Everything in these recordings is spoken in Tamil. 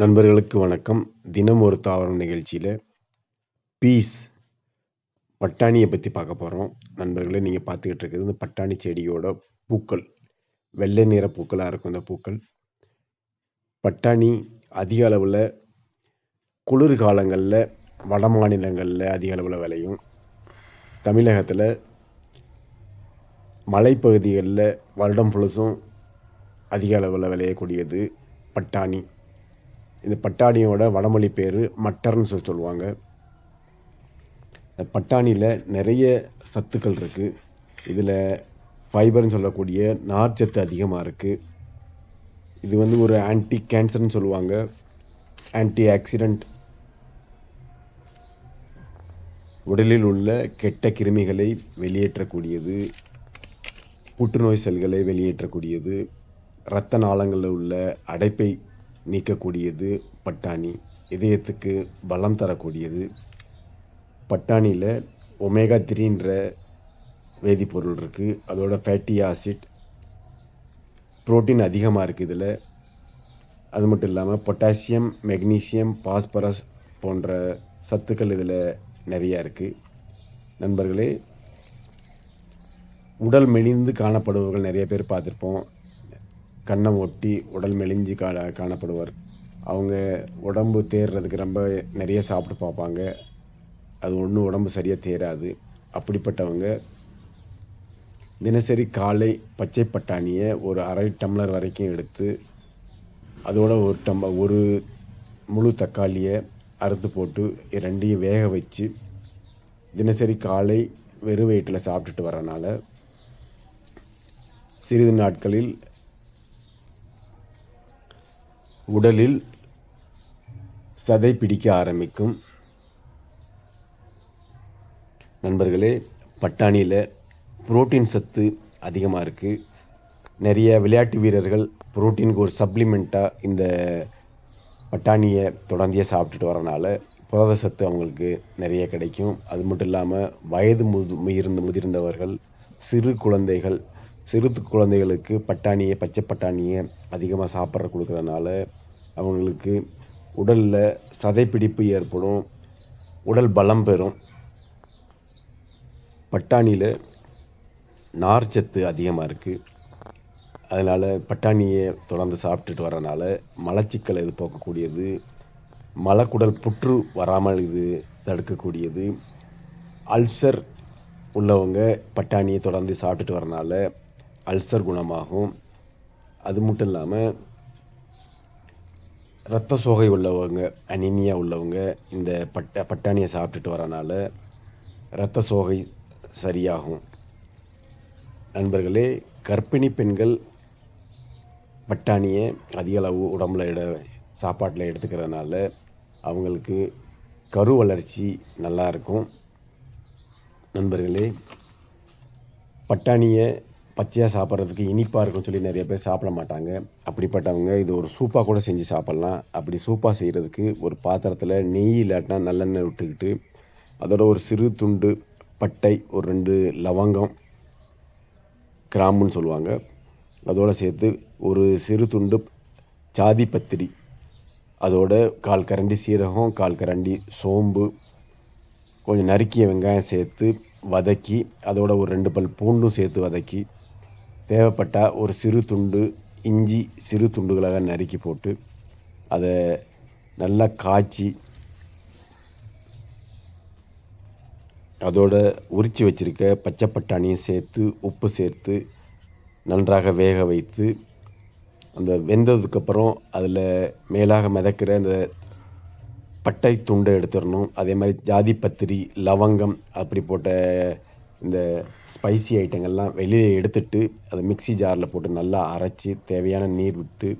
நண்பர்களுக்கு வணக்கம். தினம் ஒரு தாவரம் நிகழ்ச்சியில் பீஸ் பட்டாணியை பற்றி பார்க்க போகிறோம் நண்பர்களே நீங்கள் பார்த்துக்கிட்டு இருக்கிறது இந்த பட்டாணி செடியோட பூக்கள். வெள்ளை நிற பூக்களாக இருக்கும் இந்த பூக்கள். பட்டாணி அதிக அளவில் குளிர் காலங்களில் வட மாநிலங்களில் அதிக அளவில் விளையும். தமிழகத்தில் மலைப்பகுதிகளில் வருடம் முழுசும் அதிக அளவில் விளையக்கூடியது பட்டாணி. இந்த பட்டாணியோட வடமொழி பேர் மட்டர்னு சொல்லி சொல்லுவாங்க. பட்டாணியில் நிறைய சத்துக்கள் இருக்குது இதில் ஃபைபர்னு சொல்லக்கூடிய நார்ச்சத்து அதிகமாக இருக்குது இது வந்து ஒரு ஆன்டி கேன்சர்னு சொல்லுவாங்க. ஆன்டி ஆக்சிடெண்ட் உடலில் உள்ள கெட்ட கிருமிகளை வெளியேற்றக்கூடியது. புற்றுநோய் செல்களை வெளியேற்றக்கூடியது. இரத்த நாளங்களில் உள்ள அடைப்பை நீக்கக்கூடியது பட்டாணி. இதயத்துக்கு பலம் தரக்கூடியது பட்டாணியில் ஒமேகா த்ரீன்ற வேதிப்பொருள் இருக்குது அதோட ஃபேட்டி ஆசிட் ப்ரோட்டீன் அதிகமாக இருக்குது இதில். அது மட்டும் இல்லாமல் பொட்டாசியம் மெக்னீசியம் பாஸ்பரஸ் போன்ற சத்துக்கள் இதில் நிறையா இருக்குது நண்பர்களே உடல் மெலிந்து காணப்படுபவர்கள் நிறைய பேர் பார்த்துருப்போம். கண்ணம் ஒட்டி உடல் மெலிஞ்சு கா காணப்படுவார். அவங்க உடம்பு தேர்றதுக்கு ரொம்ப நிறைய சாப்பிட்டு பார்ப்பாங்க. அது ஒன்றும் உடம்பு சரியாக தேராது. அப்படிப்பட்டவங்க தினசரி காலை பச்சை பட்டாணியை ஒரு அரை டம்ளர் வரைக்கும் எடுத்து அதோட ஒரு டம்ளர் ஒரு முழு தக்காளியை அறுத்து போட்டு ரெண்டையும் வேக வச்சு தினசரி காலை வெறும் வயிற்றில் சாப்பிட்டுட்டு வரனால சிறிது நாட்களில் உடலில் சதை பிடிக்க ஆரம்பிக்கும். நண்பர்களே பட்டாணியில் புரோட்டீன் சத்து அதிகமாக இருக்குது நிறைய விளையாட்டு வீரர்கள் புரோட்டீனுக்கு ஒரு சப்ளிமெண்ட்டாக இந்த பட்டாணியை தொடர்ந்தே சாப்பிட்டுட்டு வரனால புரத சத்து அவங்களுக்கு நிறைய கிடைக்கும். அது மட்டும் இல்லாமல் வயது முது முதிர்ந்த முதிர்ந்தவர்கள் சிறு குழந்தைகள் சிறு குழந்தைகளுக்கு பட்டாணியை பச்சை பட்டாணியை அதிகமாக சாப்பிட்ற கொடுக்குறனால அவங்களுக்கு உடலில் சதைப்பிடிப்பு ஏற்படும் உடல் பலம் பெறும். பட்டாணியில் நார்ச்சத்து அதிகமாக இருக்குது அதனால் பட்டாணியை தொடர்ந்து சாப்பிட்டுட்டு வரனால மலச்சிக்கல் இது போக்கக்கூடியது மலக்குடல் புற்று வராமல் இது தடுக்கக்கூடியது. அல்சர் உள்ளவங்க பட்டாணியை தொடர்ந்து சாப்பிட்டுட்டு வரனால அல்சர் குணமாகும். அது மட்டும் இல்லாமல் இரத்த சோகை உள்ளவங்க அனிமியா உள்ளவங்க இந்த பட்ட பட்டாணியை சாப்பிட்டுட்டு வரனால இரத்த சோகை சரியாகும். நண்பர்களே கர்ப்பிணி பெண்கள் பட்டாணியை அதிக அளவு உடம்புல இட சாப்பாட்டில் எடுத்துக்கிறதுனால அவங்களுக்கு கரு வளர்ச்சி நல்லாயிருக்கும் நண்பர்களே பட்டாணியை பச்சையாக சாப்பிட்றதுக்கு இனிப்பாக இருக்கும்னு சொல்லி நிறைய பேர் சாப்பிட மாட்டாங்க. அப்படிப்பட்டவங்க இது ஒரு சூப்பாக கூட செஞ்சு சாப்பிட்லாம். அப்படி சூப்பாக செய்கிறதுக்கு ஒரு பாத்திரத்தில் நெய் இல்லாட்டினா நல்லெண்ணெய் விட்டுக்கிட்டு அதோட ஒரு சிறு துண்டு பட்டை ஒரு ரெண்டு லவங்கம் கிராம்புன்னு சொல்லுவாங்க. அதோடு சேர்த்து ஒரு சிறு துண்டு சாதி பத்திரி அதோட கால் கரண்டி சீரகம் கால் கரண்டி சோம்பு கொஞ்சம் நறுக்கிய வெங்காயம் சேர்த்து வதக்கி அதோட ஒரு ரெண்டு பல் பூண்டும் சேர்த்து வதக்கி தேவைப்பட்டால் ஒரு சிறு துண்டு இஞ்சி சிறு துண்டுகளாக நறுக்கி போட்டு அதை நல்லா காய்ச்சி அதோட உரித்து வச்சுருக்க பச்சை பட்டாணியும் சேர்த்து உப்பு சேர்த்து நன்றாக வேக வைத்து அந்த வெந்ததுக்கப்புறம் அதில் மேலாக மிதக்கிற அந்த பட்டை துண்டை எடுத்துடணும். அதே மாதிரி ஜாதி பத்திரி லவங்கம் அப்படி போட்ட இந்த ஸ்பைசி ஐட்டங்கள்லாம் வெளியே எடுத்துட்டு அதை மிக்சி ஜாரில் போட்டு நல்லா அரைச்சி தேவையான நீர் விட்டு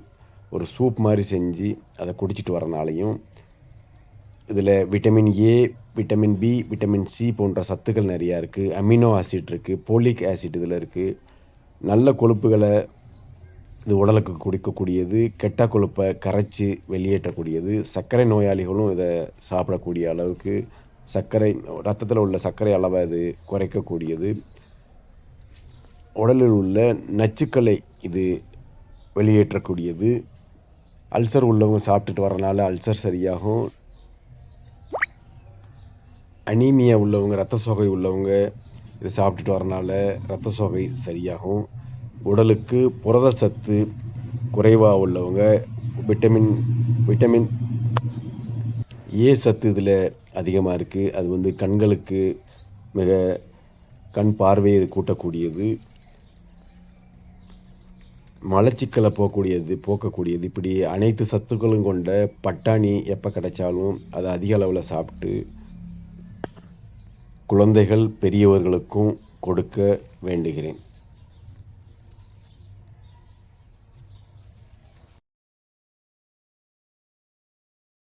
ஒரு சூப் மாதிரி செஞ்சு அதை குடிச்சிட்டு வரனாலையும் இதில் vitamin A vitamin B vitamin C போன்ற சத்துக்கள் நிறையா இருக்குது அமினோ ஆசிட் இருக்குது போலிக் ஆசிட் இதில் இருக்குது நல்ல கொழுப்புகளை இது உடலுக்கு குடிக்கக்கூடியது கெட்ட கொழுப்பை கரைச்சி வெளியேற்றக்கூடியது சர்க்கரை நோயாளிகளும் இதை சாப்பிடக்கூடிய அளவுக்கு சர்க்கரை ரத்தத்தில் உள்ள சர்க்கரை அளவை அது குறைக்கக்கூடியது. உடலில் உள்ள நச்சுக்களை இது வெளியேற்றக்கூடியது. அல்சர் உள்ளவங்க சாப்பிட்டுட்டு வரனால அல்சர் சரியாகும். அனீமியா உள்ளவங்க ரத்த சோகை உள்ளவங்க இதை சாப்பிட்டுட்டு வரனால ரத்த சோகை சரியாகும். உடலுக்கு புரத சத்து குறைவாக உள்ளவங்க விட்டமின் விட்டமின் ஏ சத்து இதில் அதிகமாக இருக்குது அது வந்து கண்களுக்கு மிக கண் பார்வையை கூட்டக்கூடியது. மலச்சிக்கலை போகக்கூடியது போக்கக்கூடியது. இப்படி அனைத்து சத்துக்களும் கொண்ட பட்டாணி எப்போ கிடைச்சாலும் அதை அதிக அளவில் சாப்பிட்டு குழந்தைகள் பெரியவர்களுக்கும் கொடுக்க வேண்டுகிறேன்.